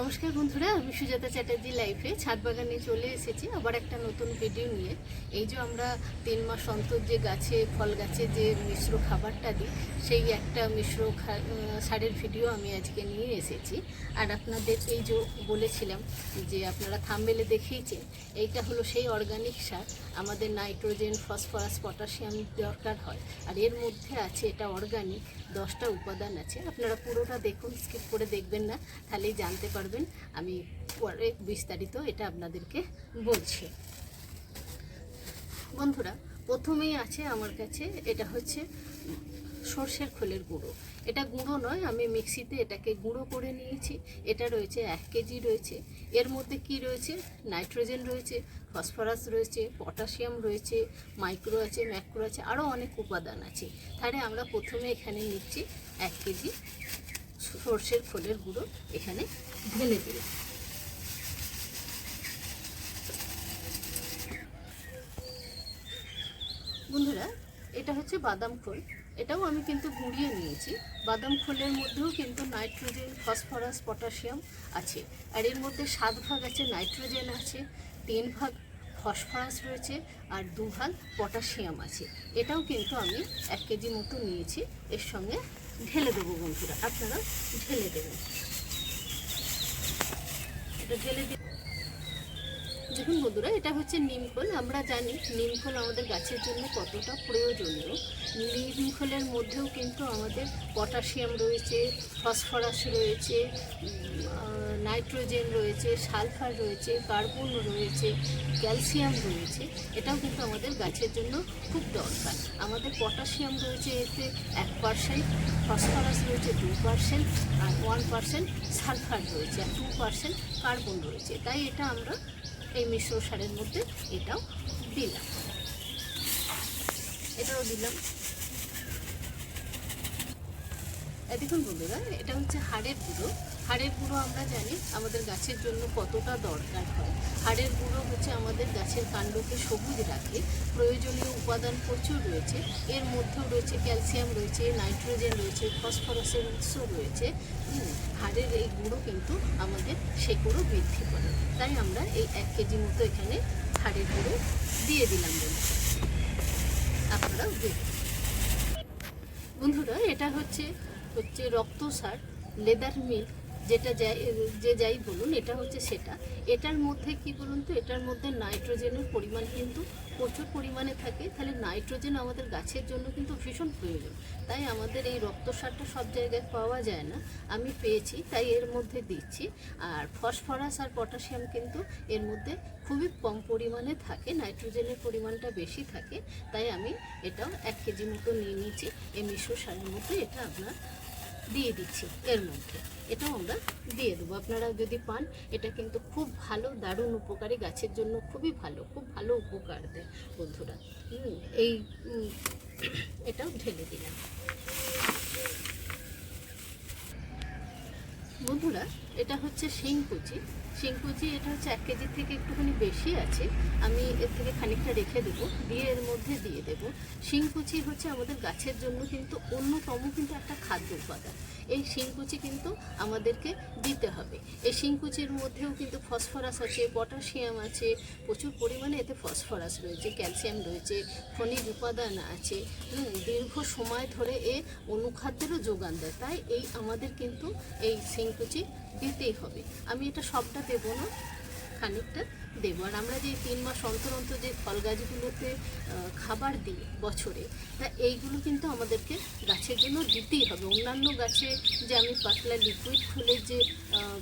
নমস্কার বন্ধুরা, আমি সুজাতা চ্যাটার্জি লাইফে ছাদ বাগানে চলে এসেছি আবার একটা নতুন ভিডিও নিয়ে। এই যে আমরা তিন মাস অন্তর যে গাছে, ফল গাছে যে মিশ্র খাবারটা দিই, সেই একটা মিশ্র সারের ভিডিও আমি আজকে নিয়ে এসেছি। আর আপনাদের এই যে বলেছিলাম যে আপনারা থামবেলে দেখিয়েছেন, এইটা হলো সেই অর্গানিক সার। আমাদের নাইট্রোজেন ফসফরাস পটাশিয়াম দরকার হয়। আর এর মধ্যে আছে এটা অর্গানিক দশটা উপাদান আছে। আপনারা পুরোটা দেখুন স্কিপ করে দেখবেন না, তাহলেই জানতে পারবেন আমি পরে বিস্তারিত এটা আপনাদেরকে বলছি। বন্ধুরা, প্রথমেই আছে আমার কাছে, এটা হচ্ছে সর্ষের খোলের গুঁড়ো। এটা গুঁড়ো নয়, আমি মিক্সিতে এটাকে গুঁড়ো করে নিয়েছি। এটা রয়েছে এক কেজি রয়েছে। এর মধ্যে কি রয়েছে? নাইট্রোজেন রয়েছে, ফসফরাস রয়েছে, পটাশিয়াম রয়েছে, মাইক্রো আছে, ম্যাক্রো আছে, আরও অনেক উপাদান আছে। তাহলে আমরা প্রথমে এখানে নিচ্ছি এক কেজি সর্ষের খোলের গুঁড়ো এখানে ঢেলে দিলাম। বন্ধুরা, এটা হচ্ছে বাদাম খোল। এটাও আমি কিন্তু গুঁড়িয়ে নিয়েছি। বাদাম খোলের মধ্যেও কিন্তু নাইট্রোজেন, ফসফরাস, পটাশিয়াম আছে। আর এর মধ্যে সাত ভাগ আছে নাইট্রোজেন আছে, তিন ভাগ ফসফরাস রয়েছে, আর দু ভাগ পটাশিয়াম আছে। এটাও কিন্তু আমি এক কেজি মতো নিয়েছি। এর সঙ্গে ঢেলে দেবো বন্ধুরা আপনারা ঢেলে দেবেন। এটা ঢেলে দিয়ে দেখুন বন্ধুরা, এটা হচ্ছে নিমখোল আমরা জানি নিমখোল আমাদের গাছের জন্য কতটা প্রয়োজনীয়। নিমখোলের মধ্যেও কিন্তু আমাদের পটাশিয়াম রয়েছে, ফসফরাস রয়েছে নাইট্রোজেন রয়েছে, সালফার রয়েছে, কার্বন রয়েছে, ক্যালসিয়াম রয়েছে। এটাও কিন্তু আমাদের গাছের জন্য খুব দরকার। আমাদের পটাশিয়াম রয়েছে এতে এক পার্সেন্ট ফসফরাস রয়েছে দু পার্সেন্ট আর ওয়ান পার্সেন্ট সালফার রয়েছে আর টু পার্সেন্ট কার্বন রয়েছে। তাই এটা আমরা এই মিশ্র সারের মধ্যে এটাও দিলাম। এটাও দিলাম। দেখুন বন্ধুরা এটা হচ্ছে হাড়ের গুঁড়ো। হাড়ের গুঁড়ো আমরা জানি আমাদের গাছের জন্য কতটা দরকার হয়। হাড়ের গুঁড়ো হচ্ছে আমাদের গাছের কাণ্ডকে সবুজ রাখে, প্রয়োজনীয় উপাদান প্রচুর রয়েছে, এর মধ্যেও রয়েছে ক্যালসিয়াম রয়েছে, নাইট্রোজেন রয়েছে, ফসফরাসের উৎস রয়েছে। হাড়ের এই গুঁড়ো কিন্তু আমাদের শেকড়ও বৃদ্ধি করে। তাই আমরা এই এক কেজি মতো এখানে হাড়ের গুঁড়ো দিয়ে দিলাম বন্ধুরা। আপনারাও বন্ধুরা, এটা হচ্ছে হচ্ছে রক্তসার, লেদার মিল্ক। যেটা যাই যে যাই বলুন, এটা হচ্ছে সেটা। এটার মধ্যে কি বলুন তো, এটার মধ্যে নাইট্রোজেনের পরিমাণ কিন্তু প্রচুর পরিমাণে থাকে। তাহলে নাইট্রোজেন আমাদের গাছের জন্য কিন্তু ভীষণ প্রয়োজন। তাই আমাদের এই রক্ত সারটা সব জায়গায় পাওয়া যায় না। আমি পেয়েছি, তাই এর মধ্যে দিচ্ছি। আর ফসফরাস আর পটাশিয়াম কিন্তু এর মধ্যে খুবই কম পরিমাণে থাকে, নাইট্রোজেনের পরিমাণটা বেশি থাকে। তাই আমি এটাও এক কেজি মতো নিয়ে নিয়েছি। এই মিশ্র সারের মধ্যে এটা আপনার দিয়ে দিচ্ছি এর মধ্যে। এটাও আমরা দিয়ে দেবো। আপনারা যদি পান, এটা কিন্তু খুব ভালো, দারুণ উপকারী, গাছের জন্য খুবই ভালো, খুব ভালো উপকার দেয় বন্ধুরা। এই এটাও ঢেলে দিলাম। বন্ধুরা, এটা হচ্ছে শিংকুচি শিংকুচি এটা হচ্ছে এক কেজি থেকে একটুখানি বেশি আছে। আমি এর থেকে খানিকটা রেখে দেবো, দিয়ে এর মধ্যে দিয়ে দেবো। শিংকুচি হচ্ছে আমাদের গাছের জন্য কিন্তু অন্যতম কিন্তু একটা খাদ্য উপাদান। এই শিংকুচি কিন্তু আমাদেরকে দিতে হবে। এই শিংকুচির মধ্যেও কিন্তু ফসফরাস আছে, পটাশিয়াম আছে, প্রচুর পরিমাণে এতে ফসফরাস রয়েছে, ক্যালসিয়াম রয়েছে, খনিজ উপাদান আছে। দীর্ঘ সময় ধরে এ অনুখাদ্যেরও যোগান দেয়। তাই এই আমাদের কিন্তু এই শিংকুচি দিতেই হবে। আমি এটা সবটা দেবো না খানিকটা। দেবো আর আমরা যে তিন মাস অন্তর অন্তর যে ফল গাছগুলোতে খাবার দিই বছরে, তা এইগুলো কিন্তু আমাদেরকে গাছের জন্য দিতেই হবে। অন্যান্য গাছে যে আমি পাতলা লিকুইড ফুলের যে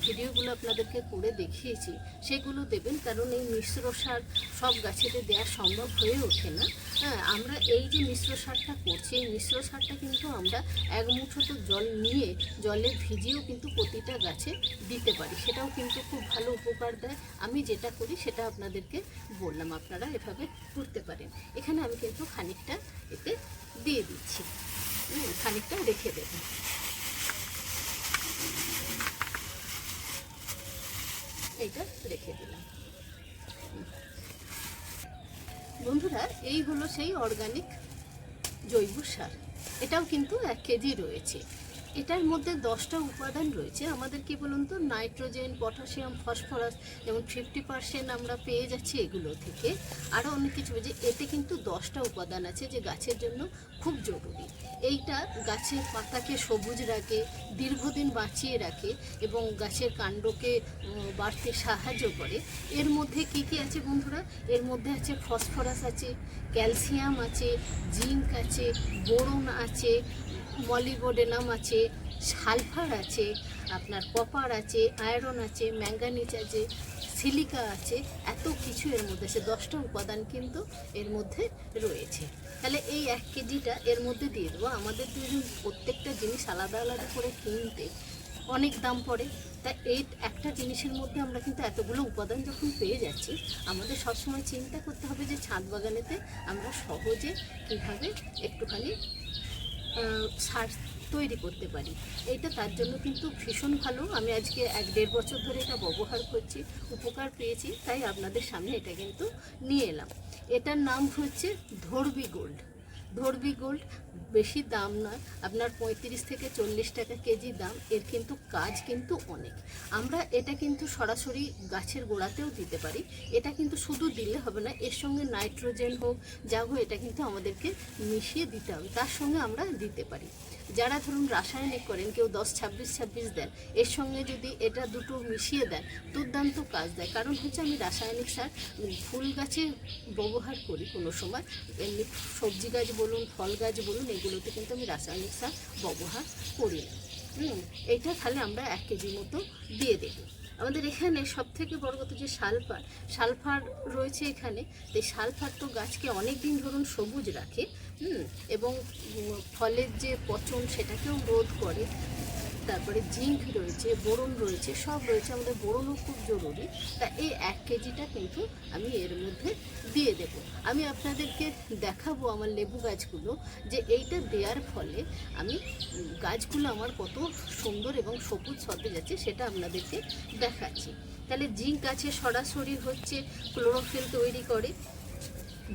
ভিডিওগুলো আপনাদেরকে করে দেখিয়েছি, সেগুলো দেবেন কারণ এই মিশ্র সার সব গাছেতে দেওয়া সম্ভব হয়ে ওঠে না। হ্যাঁ আমরা এই যে মিশ্র সারটা করছি, এই মিশ্র সারটা কিন্তু আমরা এক মুঠো তো জল নিয়ে জলে ভিজিয়েও কিন্তু প্রতিটা গাছে দিতে পারি। সেটাও কিন্তু খুব ভালো উপকার দেয়। আমি যেটা করি সেটা আপনাদেরকে বললাম, আপনারা এভাবে করতে পারেন। এখানে আমি কিন্তু খানিকটা এতে দিয়ে দিচ্ছি। খানিকটা রেখে দেবো। এইটা রেখে দিলাম। বন্ধুরা, এই হলো সেই অর্গানিক জৈব সার। এটাও কিন্তু এক কেজি রয়েছে। এটার মধ্যে দশটা উপাদান রয়েছে। আমাদের কি বলুন তো, নাইট্রোজেন, পটাশিয়াম, ফসফরাস যেমন ফিফটি পার্সেন্ট আমরা পেয়ে যাচ্ছি এগুলো থেকে। আরও অনেক কিছু যে এতে কিন্তু দশটা উপাদান আছে যে গাছের জন্য খুব জরুরি। এইটা গাছের পাতাকে সবুজ রাখে, দীর্ঘদিন বাঁচিয়ে রাখে এবং গাছের কাণ্ডকে বাড়তে সাহায্য করে। এর মধ্যে কি কি আছে বন্ধুরা? এর মধ্যে আছে ফসফরাস আছে, ক্যালসিয়াম আছে, জিঙ্ক আছে, বোরন আছে, মলিবোডেনাম আছে সালফার আছে, আপনার কপার আছে, আয়রন আছে, ম্যাঙ্গানিজ আছে, সিলিকা আছে, এত কিছু এর মধ্যে, সে দশটা উপাদান কিন্তু এর মধ্যে রয়েছে। তাহলে এই এক কেজিটা এর মধ্যে দিয়ে দেবো। আমাদের দুজন প্রত্যেকটা জিনিস আলাদা আলাদা করে কিনতে অনেক দাম পড়ে। তাই এই একটা জিনিসের মধ্যে আমরা কিন্তু এতগুলো উপাদান যখন পেয়ে যাচ্ছি, আমাদের সবসময় চিন্তা করতে হবে যে ছাদ বাগানেতে আমরা সহজে কীভাবে একটুখানি সার তৈরি করতে পারি। এটা তার জন্য কিন্তু ভীষণ ভালো। আমি আজকে এক দেড় বছর ধরে এটা ব্যবহার করছি, উপকার পেয়েছি, তাই আপনাদের সামনে এটা কিন্তু নিয়ে এলাম। এটার নাম হচ্ছে ধর্বি গোল্ড। ধর্বি গোল্ড বেশি দাম নয়। আপনার পঁয়ত্রিশ থেকে চল্লিশ টাকা কেজি দাম। এর কিন্তু কাজ কিন্তু অনেক। আমরা এটা কিন্তু সরাসরি গাছের গোড়াতেও দিতে পারি। এটা কিন্তু শুধু দিলে হবে না, এর সঙ্গে নাইট্রোজেন হোক, যা হোক, এটা কিন্তু আমাদেরকে মিশিয়ে দিতে হবে। তার সঙ্গে আমরা দিতে পারি। যারা ধরুন রাসায়নিক করেন, কেউ দশ, ছাব্বিশ ছাব্বিশ দেন, এর সঙ্গে যদি এটা দুটো মিশিয়ে দেন, দুর্দান্ত কাজ দেয়। কারণ হচ্ছে আমি রাসায়নিক সার ফুল গাছে ব্যবহার করি কোনো সময়। এমনি সবজি গাছ বলুন, ফল গাছ বলুন, এগুলোতে কিন্তু আমি রাসায়নিক সার ব্যবহার করি না। হুম এইটা তাহলে আমরা এক কেজি মতো দিয়ে দেবো। আমাদের এখানে সব থেকে বড় কথা যে সালফার সালফার রয়েছে এখানে, তো সালফার তো গাছকে অনেক দিন ধরুন সবুজ রাখে, হুম, এবং ফলের যে পচন সেটাকেও রোধ করে। তারপরে জিঙ্ক রয়েছে, বোরন রয়েছে, সব রয়েছে, আমাদের বোরনও খুব জরুরি। তা এই এক কেজিটা কিন্তু আমি এর মধ্যে দিয়ে দেব। আমি আপনাদেরকে দেখাবো আমার লেবু গাছগুলো যে এইটা দেওয়ার ফলে আমি গাছগুলো আমার কত সুন্দর এবং সবুজ সতেজ আছে সেটা আপনাদেরকে দেখাচ্ছি। তাহলে জিঙ্ক গাছে সরাসরি হচ্ছে ক্লোরোফিল তৈরি করে,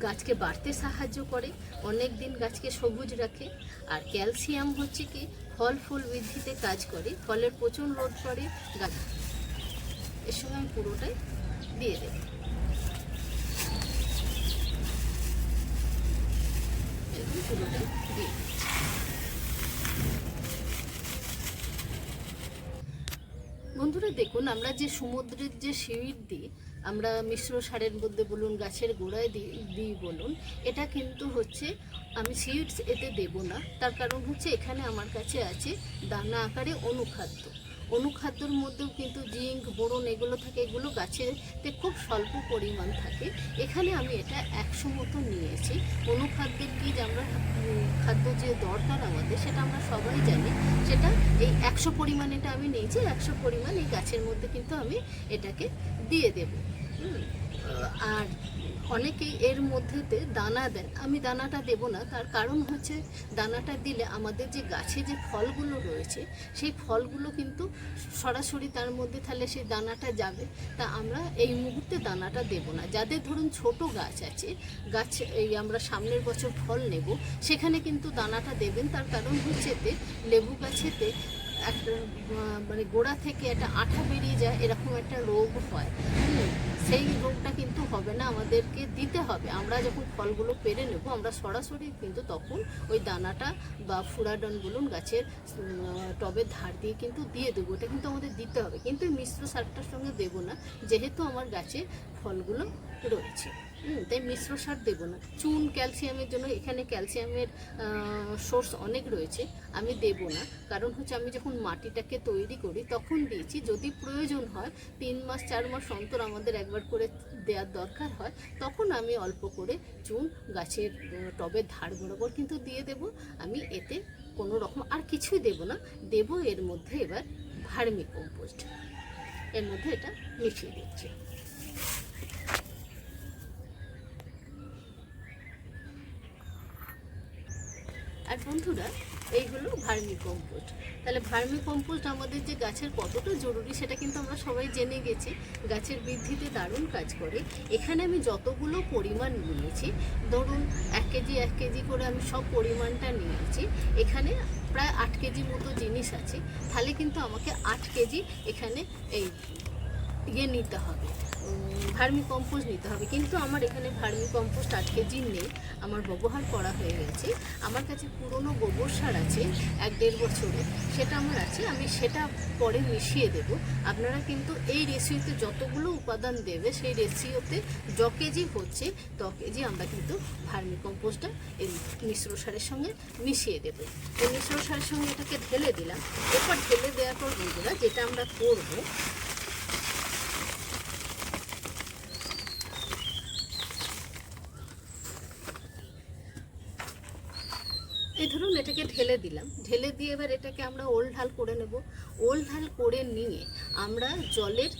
গাছকে বাড়তে সাহায্য করে অনেক দিন গাছকে সবুজ রাখে। আর ক্যালসিয়াম হচ্ছে কি ফল ফুল বৃদ্ধিতে কাজ করে, ফলের প্রচুর রোধ করে গাছ। এর সঙ্গে আমি পুরোটাই দিয়ে দেব দিয়ে বন্ধুরা দেখুন, আমরা যে সমুদ্রের যে সিঁড়ি দিই আমরা মিশ্র সারের মধ্যে বলুন, গাছের গোড়ায় দিই বলুন, এটা কিন্তু হচ্ছে আমি সিডস এতে দেব না। তার কারণ হচ্ছে এখানে আমার কাছে আছে দানা আকারে অনুখাদ্য। অনুখাদ্যর মধ্যেও কিন্তু জিঙ্ক, বোরন এগুলো থাকে, এগুলো গাছেতে খুব স্বল্প পরিমাণ থাকে। এখানে আমি এটা একশো মতো নিয়েছি। অনুখাদ্যের যে আমরা খাদ্য যে দরকার আমাদের, সেটা আমরা সবাই জানি। সেটা এই একশো পরিমাণ এটা আমি নিয়েছি, একশো পরিমাণ এই গাছের মধ্যে কিন্তু আমি এটাকে দিয়ে দেব। আর অনেকেই এর মধ্যেতে দানা দেন। আমি দানাটা দেব না, তার কারণ হচ্ছে দানাটা দিলে আমাদের যে গাছে যে ফলগুলো রয়েছে, সেই ফলগুলো কিন্তু সরাসরি তার মধ্যে তাহলে সেই দানাটা যাবে। তা আমরা এই মুহূর্তে দানাটা দেব না। যাদের ধরুন ছোট গাছ আছে, গাছ এই আমরা সামনের বছর ফল নেব, সেখানে কিন্তু দানাটা দেবেন। তার কারণ হচ্ছে এতে লেবু গাছেতে একটা মানে গোড়া থেকে একটা আঠা বেরিয়ে যায়, এরকম একটা রোগ হয়। সেই রোগটা কিন্তু হবে না, আমাদেরকে দিতে হবে। আমরা যখন ফলগুলো পেরে নেব, আমরা সরাসরি কিন্তু তখন ওই দানাটা বা ফুরাডন বলুন, গাছের টবের ধার দিয়ে কিন্তু দিয়ে দেবো। এটা কিন্তু আমাদের দিতে হবে। কিন্তু মিশ্র সারটার সঙ্গে দেবো না, যেহেতু আমার গাছে ফলগুলো রয়েছে। তাই মিশ্র সার দেবো না। চুন, ক্যালসিয়ামের জন্য এখানে ক্যালসিয়ামের সোর্স অনেক রয়েছে, আমি দেব না। কারণ হচ্ছে আমি যখন মাটিটাকে তৈরি করি, তখন দিয়েছি, যদি প্রয়োজন হয়, তিন মাস, চার মাস অন্তর আমাদের একবার করে দেওয়ার দরকার হয়, তখন আমি অল্প করে চুন গাছের টবের ধার বরাবর কিন্তু দিয়ে দেব। আমি এতে কোনো রকম আর কিছুই দেব না, দেব এর মধ্যে এবার ভার্মি কম্পোস্ট। এর মধ্যে এটা মিশিয়ে দিচ্ছি। বন্ধুরা, এইগুলো ভার্মি কম্পোস্ট তাহলে ভার্মি কম্পোস্ট আমাদের যে গাছের কতটা জরুরি সেটা কিন্তু আমরা সবাই জেনে গেছি। গাছের বৃদ্ধিতে দারুণ কাজ করে। এখানে আমি যতগুলো পরিমাণ নিয়েছি, ধরুন এক কেজি এক কেজি করে আমি সব পরিমাণটা নিয়েছি। এখানে প্রায় আট কেজি মতো জিনিস আছে। তাহলে কিন্তু আমাকে আট কেজি এখানে এই ইয়ে নিতে হবে। ভার্মি কম্পোস্ট নিতে হবে। কিন্তু আমার এখানে ভার্মি কম্পোস্ট আট কেজি নেই, আমার ব্যবহার করা হয়ে গেছে। আমার কাছে পুরনো গোবর সার আছে এক দেড় বছরের, সেটা আমার আছে, আমি সেটা পরে মিশিয়ে দেব। আপনারা কিন্তু এই রেসিওতে যতগুলো উপাদান দেবে, সেই রেসিওতে য কেজি হচ্ছে, ত কেজি আমরা কিন্তু ভার্মি কম্পোস্টটা এই মিশ্র সারের সঙ্গে মিশিয়ে দেবো। এই মিশ্র সারের সঙ্গে এটাকে ঢেলে দিলাম। এরপর ঢেলে দেওয়ার পর বন্ধুরা, যেটা আমরা করব এই ধরুন এটাকে ঢেলে দিলাম। ঢেলে দিয়ে এবার এটাকে আমরা ওল ঢাল করে নেব। ওল ঢাল করে নিয়ে আমরা জলের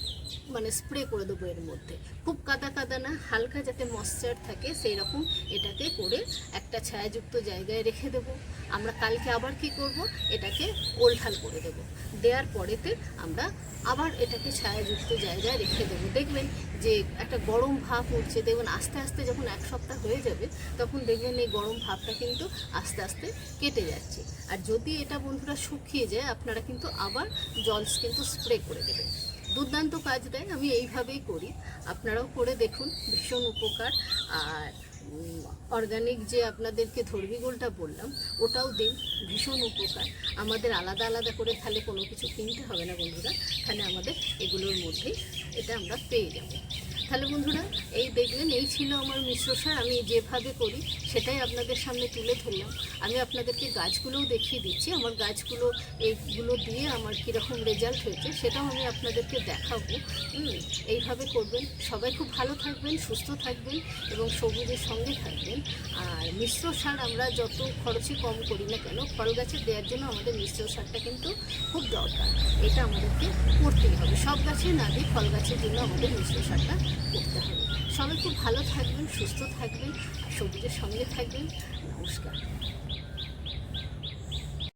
মানে স্প্রে করে দেবো এর মধ্যে। খুব কাদা কাদা না, হালকা যাতে ময়শ্চার থাকে সেই রকম এটাকে করে একটা ছায়াযুক্ত জায়গায় রেখে দেব। আমরা কালকে আবার কি করব? এটাকে ওল ঢাল করে দেব। দেওয়ার পরেতে আমরা আবার এটাকে ছায়াযুক্ত জায়গায় রেখে দেবো। দেখবেন যে একটা গরম ভাব উঠছে, দেখবেন আস্তে আস্তে যখন এক সপ্তাহ হয়ে যাবে, তখন দেখবেন এই গরম ভাবটা কিন্তু আস্তে আস্তে কেটে যাচ্ছে। আর যদি এটা বন্ধুরা শুকিয়ে যায়, আপনারা কিন্তু আবার জল কিন্তু স্প্রে করে দেবেন। দুর্দান্ত কাজ দেয় আমি এইভাবেই করি। আপনারাও করে দেখুন, ভীষণ উপকার। আর অর্গানিক যে আপনাদেরকে ধর্মীগোলটা বললাম, ওটাও দিন, ভীষণ উপকার। আমাদের আলাদা আলাদা করে তাহলে কোনো কিছু কিনতে হবে না বন্ধুরা, তাহলে আমাদের এগুলোর মধ্যেই এটা আমরা পেয়ে যাব। তাহলে বন্ধুরা, এই দেখলেন, এই ছিল আমার মিশ্র সার, আমি যেভাবে করি, সেটাই আপনাদের সামনে তুলে ধরলাম। আমি আপনাদেরকে গাছগুলোও দেখিয়ে দিচ্ছি, আমার গাছগুলো, এইগুলো দিয়ে আমার কীরকম রেজাল্ট হয়েছে, সেটাও আমি আপনাদেরকে দেখাবো। এইভাবে করবেন। সবাই খুব ভালো থাকবেন, সুস্থ থাকবেন এবং সবুজের সঙ্গে থাকবেন। আর মিশ্র সার আমরা যত খরচে কম করি না কেন, ফল গাছে দেওয়ার জন্য আমাদের মিশ্র সারটা কিন্তু খুব দরকার। এটা আমাদেরকে করতেই হবে। সব গাছে না দিয়ে ফল গাছের জন্য আমাদের মিশ্র সারটা করতে হবে সবাই খুব ভালো থাকবেন সুস্থ থাকবেন আর সবুজের সঙ্গে থাকবেন। নমস্কার।